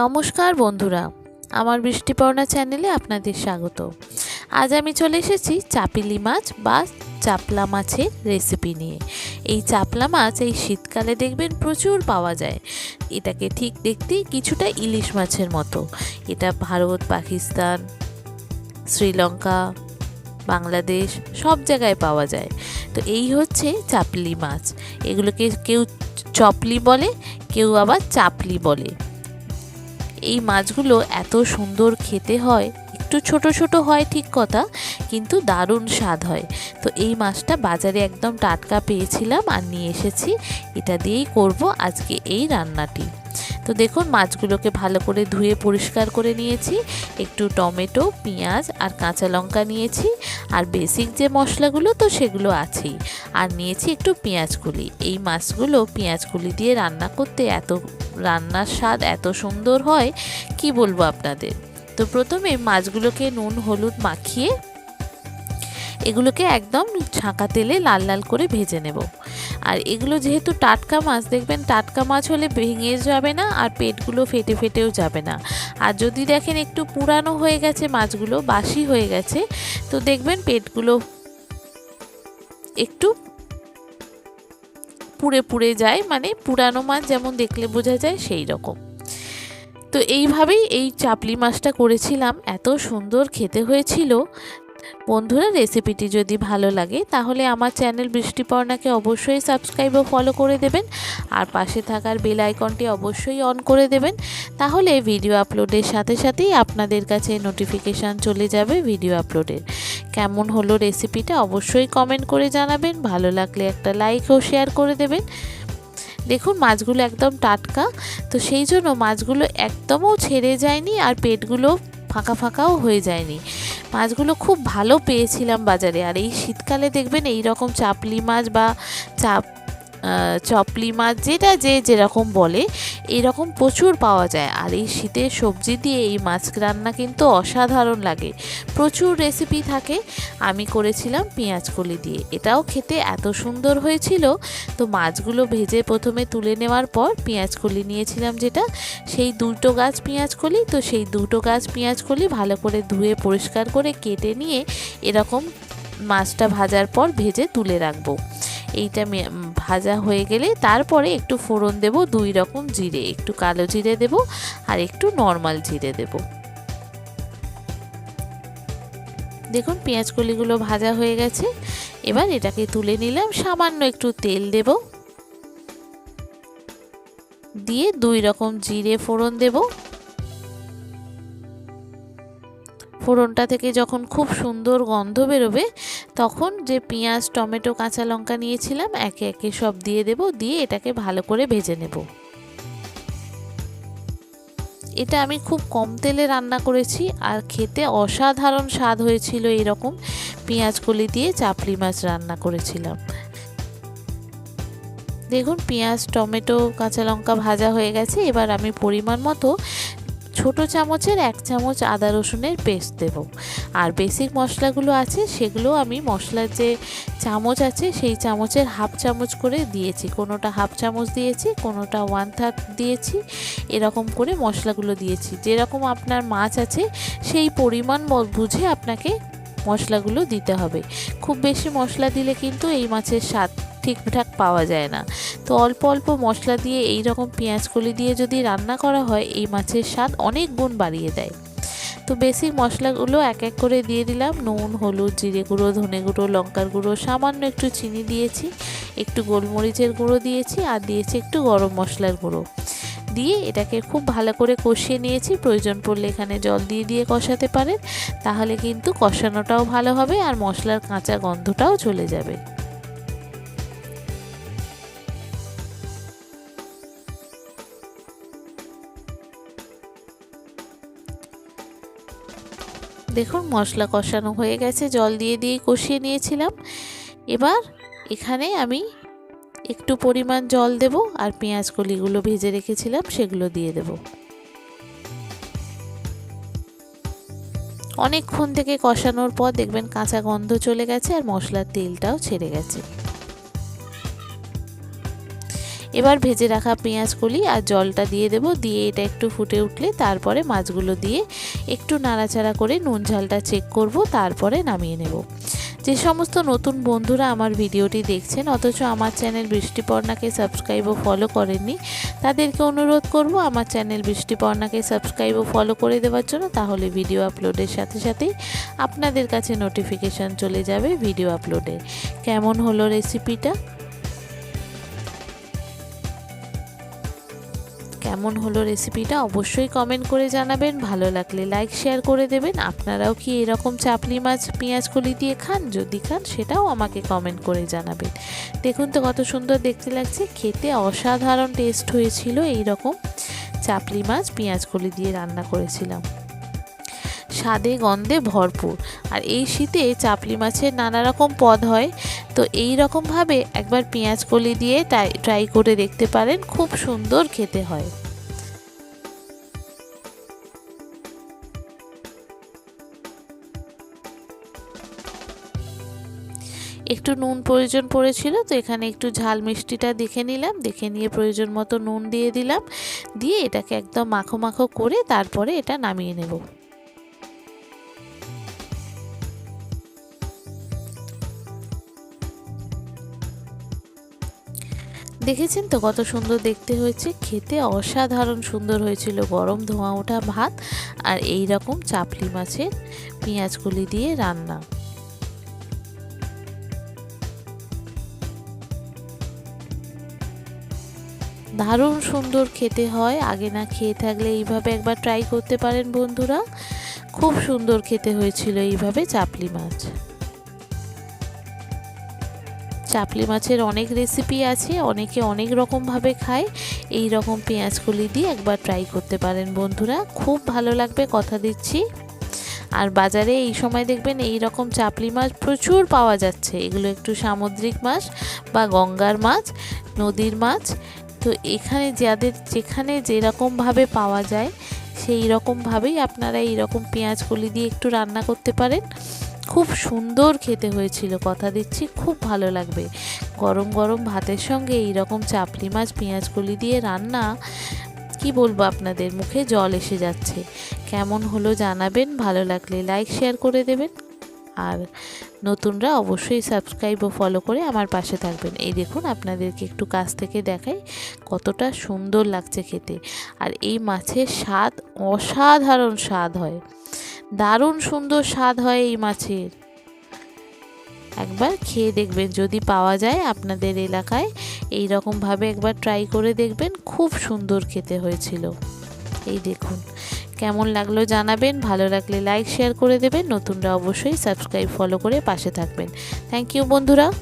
নমস্কার বন্ধুরা, আমার বৃষ্টিপর্ণা চ্যানেলে আপনাদের স্বাগত। আজ আমি চলে এসেছি চাপিলি মাছ বা চাপলা মাছের রেসিপি নিয়ে। এই চাপলা মাছ এই শীতকালে দেখবেন প্রচুর পাওয়া যায়। এটাকে ঠিক দেখতে কিছুটা ইলিশ মাছের মতো। এটা ভারত, পাকিস্তান, শ্রীলঙ্কা, বাংলাদেশ সব জায়গায় পাওয়া যায়। তো এই হচ্ছে চাপলি মাছ। এগুলোকে কেউ চপলি বলে, কেউ আবার চাপলি বলে। এই মাছগুলো এত সুন্দর খেতে হয়। একটু ছোট ছোট হয় ঠিক কথা, কিন্তু দারুণ স্বাদ হয়। তো এই মাছটা বাজারে একদম টাটকা পেয়েছিলাম আর নিয়ে এসেছি, এটা দিয়েই করব আজকে এই রান্নাটি। তো দেখুন মাছগুলোকে ভালো করে ধুয়ে পরিষ্কার করে নিয়েছি, একটু টমেটো, পেঁয়াজ আর কাঁচা লঙ্কা নিয়েছি আর বেসিক যে মশলাগুলো তো সেগুলো আছেই। আর নিয়েছি একটু পেঁয়াজ কুলি। এই মাছগুলো পেঁয়াজ কুলি দিয়ে রান্না করতে এত, রান্নার স্বাদ এত সুন্দর হয়, কি বলব আপনাদের? তো প্রথমে মাছগুলোকে নুন, হলুদ মাখিয়ে এগুলোকে একদম ছাঁকা তেলে লাল লাল করে ভেজে নেব। আর এগুলো যেহেতু টাটকা মাছ, দেখবেন টাটকা মাছ হলে ভেঙে যাবে না আর পেটগুলো ফেটে ফেটেও যাবে না। আর যদি দেখেন একটু পুরানো হয়ে গেছে মাছগুলো, বাসি হয়ে গেছে, তো দেখবেন পেটগুলো একটু পুড়ে পুড়ে যায় মানে পুরানো মাছ যেমন দেখলে বোঝা যায় সেই রকম। তো এইভাবেই এই চাপলি মাছটা করেছিলাম। এত সুন্দর খেতে হয়েছিল। বন্ধুরা রেসিপিটি যদি ভালো লাগে, তাহলে আমার চ্যানেল বৃষ্টিপর্ণাকে অবশ্যই সাবস্ক্রাইব ও ফলো করে দেবেন। আর পাশে থাকার বেল আইকনটি অবশ্যই অন করে দেবেন। তাহলে ভিডিও আপলোডের সাথে সাথেই আপনাদের কাছে নোটিফিকেশান চলে যাবে ভিডিও আপলোডের কেমন হলো রেসিপিটা অবশ্যই কমেন্ট করে জানাবেন। ভালো লাগলে একটা লাইক ও শেয়ার করে দেবেন। দেখুন, মাছগুলো একদম টাটকা। তো সেই জন্য মাছগুলো একদমও ছেড়ে যায়নি আর পেটগুলো ফাঁকা ফাঁকাও হয়ে যায়নি। মাছগুলো খুব ভালো পেয়েছিলাম বাজারে। আর এই শীতকালে দেখবেন এই রকম চাপলি মাছ বা চাপ চপলি মাছ, যেটা যে যেরকম বলে, এরকম প্রচুর পাওয়া যায়। আর এই শীতের সবজি দিয়ে এই মাছ রান্না কিন্তু অসাধারণ লাগে। প্রচুর রেসিপি থাকে। আমি করেছিলাম পেঁয়াজ কলি দিয়ে। এটাও খেতে এত সুন্দর হয়েছিল। তো মাছগুলো ভেজে প্রথমে তুলে নেওয়ার পর পেঁয়াজ কলি নিয়েছিলাম যেটা, সেই দুটো গাছ পেঁয়াজ কলি, তো সেই দুটো গাছ পেঁয়াজ কলি ভালো করে ধুয়ে পরিষ্কার করে কেটে নিয়ে এরকম মাছটা ভাজার পর ভেজে তুলে রাখব। এইটা ভাজা হয়ে গেলে তারপরে একটু ফোড়ন দেব দুই রকম জিরে, একটু কালো জিরে দেব আর একটু নর্মাল জিরে দেব। দেখুন পেঁয়াজ কলিগুলো ভাজা হয়ে গেছে। এবার এটাকে তুলে নিলাম, সামান্য একটু তেল দেব। দিয়ে দুই রকম জিরে ফোড়ন দেবো। ফোড়নটা থেকে যখন খুব সুন্দর গন্ধ বেরোবে, তখন যে পেঁয়াজ, টমেটো, কাঁচা লঙ্কা নিয়েছিলাম, একে একে সব দিয়ে দেব, দিয়ে এটাকে ভালো করে ভেজে নেব। এটা আমি খুব কম তেলে রান্না করেছি, আর খেতে অসাধারণ স্বাদ হয়েছিল এরকম পেঁয়াজ কলি দিয়ে চাপড়ি মাছ রান্না করেছিলাম। দেখুন, পেঁয়াজ, টমেটো, কাঁচা লঙ্কা ভাজা হয়ে গেছে, এবার আমি পরিমাণ মতো ছোট চামচের এক চামচ আদা রসুনের পেস্ট দেব। আর বেসিক মশলাগুলো আছে সেগুলো আমি মশলার যে চামচ আছে, সেই চামচের হাফ চামচ করে দিয়েছি। কোনোটা হাফ চামচ দিয়েছি, কোনোটা ওয়ান থার্ড দিয়েছি। এরকম করে মশলাগুলো দিয়েছি। যেরকম আপনার মাছ আছে, সেই পরিমাণ বুঝে আপনাকে মশলাগুলো দিতে হবে। খুব বেশি মশলা দিলে কিন্তু এই মাছের স্বাদ ঠিকঠাক পাওয়া যায় না। তো অল্প অল্প মশলা দিয়ে এই রকম পেঁয়াজ কলি দিয়ে যদি রান্না করা হয়, এই মাছের স্বাদ অনেক গুণ বাড়িয়ে দেয়। তো বেশি মশলাগুলো এক এক করে দিয়ে দিলাম। নুন, হলুদ, জিরে গুঁড়ো, ধনে গুঁড়ো, লঙ্কার গুঁড়ো, সামান্য একটু চিনি দিয়েছি, একটু গোলমরিচের গুঁড়ো দিয়েছি আর দিয়েছি একটু গরম মশলার গুঁড়ো। দিয়ে এটাকে খুব ভালো করে কষিয়ে নিয়েছি। প্রয়োজন পড়লে এখানে জল দিয়ে দিয়ে কষাতে পারেন। তাহলে কিন্তু কষানোটাও ভালো হবে আর মশলার কাঁচা গন্ধটাও চলে যাবে। দেখুন মশলা কষানো হয়ে গেছে, জল দিয়ে দিয়ে কষিয়ে নিয়েছিলাম। এবার এখানে আমি একটু পরিমাণ জল দেব আর পেঁয়াজ কলিগুলো ভেজে রেখেছিলাম, সেগুলো দিয়ে দেব। অনেকক্ষণ থেকে কষানোর পর দেখবেন কাঁচা গন্ধ চলে গেছে আর মশলার তেলটাও ছেড়ে গেছে। এবার ভেজে রাখা পেঁয়াজ কলি আর জলটা দিয়ে দেব। দিয়ে এটা একটু ফুটে উঠলে তারপরে মাছগুলো দিয়ে একটু নাড়াচাড়া করে নুন ঝালটা চেক করব, তারপরে নামিয়ে নেব। যে সমস্ত নতুন বন্ধুরা আমার ভিডিওটি দেখছেন, অথচ আমার চ্যানেল বৃষ্টিপর্ণাকে সাবস্ক্রাইব ও ফলো করেননি, তাদেরকে অনুরোধ করব আমার চ্যানেল বৃষ্টিপর্ণাকে সাবস্ক্রাইব ও ফলো করে দেওয়ার জন্য, তাহলে ভিডিও আপলোডের সাথে সাথেই আপনাদের কাছে নোটিফিকেশান চলে যাবে ভিডিও আপলোডের কেমন হলো রেসিপিটা কেমন হলো রেসিপিটা অবশ্যই কমেন্ট করে জানাবেন। ভালো লাগলে লাইক শেয়ার করে দেবেন। আপনারাও কি এরকম চাপলি মাছ, পেঁয়াজ কলি দিয়ে খান? যদি খান, সেটাও আমাকে কমেন্ট করে জানাবেন। দেখুন তো কত সুন্দর দেখতে লাগছে। খেতে অসাধারণ টেস্ট হয়েছিল এই রকম চাপলি মাছ, পেঁয়াজ কলি দিয়ে রান্না করেছিলাম। স্বাদে গন্ধে ভরপুর। আর এই শীতে চাপলি মাছের নানা রকম পদ হয়। তো এই রকমভাবে একবার পেঁয়াজ কলি দিয়ে ট্রাই করে দেখতে পারেন, খুব সুন্দর খেতে হয়। একটু নুন প্রয়োজন পড়েছিল, তো এখানে একটু ঝাল মিষ্টিটা দেখে নিলাম, দেখে নিয়ে প্রয়োজন মতো নুন দিয়ে দিলাম, দিয়ে এটাকে একদম মাখো মাখো করে তারপরে এটা নামিয়ে নেব। দেখেছেন তো কত সুন্দর দেখতে হয়েছে? খেতে অসাধারণ সুন্দর হয়েছিল। গরম ধোঁয়া ওঠা ভাত আর এই রকম চাপলি মাছের পেঁয়াজগুলি দিয়ে রান্না। দারুণ সুন্দর খেতে হয়। আগে না খেয়ে থাকলে এইভাবে একবার ট্রাই করতে পারেন বন্ধুরা। খুব সুন্দর খেতে হয়েছিল এইভাবে চাপলি মাছ। চাপলি মাছের অনেক রেসিপি আছে, অনেকে অনেক রকমভাবে খায়। এই রকম পেঁয়াজগুলি দিয়ে একবার ট্রাই করতে পারেন বন্ধুরা। খুব ভালো লাগবে কথা দিচ্ছি। আর বাজারে এই সময় দেখবেন এই রকম চাপলি মাছ প্রচুর পাওয়া যাচ্ছে। এগুলো একটু সামুদ্রিক মাছ বা গঙ্গার মাছ, নদীর মাছ। তো এখানে যাদের যেখানে যেরকমভাবে পাওয়া যায়, সেই রকমভাবেই আপনারা এইরকম পেঁয়াজ কলি দিয়ে একটু রান্না করতে পারেন। খুব সুন্দর খেতে হয়েছিল, কথা দিচ্ছি, খুব ভালো লাগবে। গরম গরম ভাতের সঙ্গে এই রকম চাপলি মাছ, পেঁয়াজ দিয়ে রান্না, কি বলব আপনাদের, মুখে জল এসে যাচ্ছে। কেমন হলো জানাবেন, ভালো লাগলে লাইক, শেয়ার করে দেবেন। আর নতুনরা অবশ্যই সাবস্ক্রাইব ও ফলো করে আমার পাশে থাকবেন। এই দেখুন, আপনাদেরকে একটু কাছ থেকে দেখাই কতটা সুন্দর লাগছে খেতে। আর এই মাছের স্বাদ অসাধারণ স্বাদ হয়। দারুণ সুন্দর স্বাদ হয় এই মাছের। একবার খেয়ে দেখবেন, যদি পাওয়া যায় আপনাদের এলাকায় এই রকমভাবে একবার ট্রাই করে দেখবেন, খুব সুন্দর খেতে হয়েছিল। এই দেখুন, কেমন লাগল জানাবেন, ভালো লাগলে লাইক শেয়ার করে দেবেন, নতুনরা অবশ্যই সাবস্ক্রাইব ফলো করে পাশে থাকবেন। থ্যাংক ইউ বন্ধুরা।